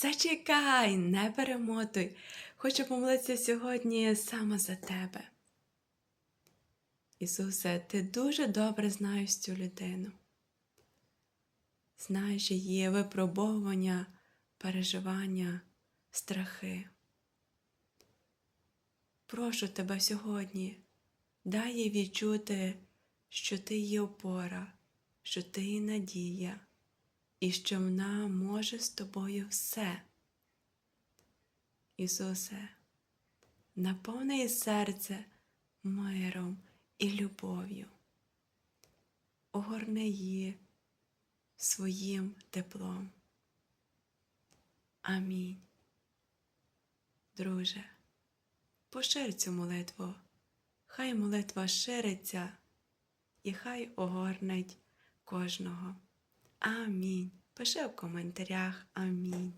Зачекай, не перемотуй. Хочу помолитися сьогодні саме за тебе. Ісусе, ти дуже добре знаєш цю людину. Знаєш її випробовування, переживання, страхи. Прошу тебе сьогодні, дай їй відчути, що ти її опора, що ти її надія, і що вона може з тобою все. Ісусе, наповни серце миром і любов'ю. Огорни її своїм теплом. Амінь. Друже, пошир цю молитву. Хай молитва шириться і хай огорнить кожного. Амінь. Пиши в коментарях Амінь.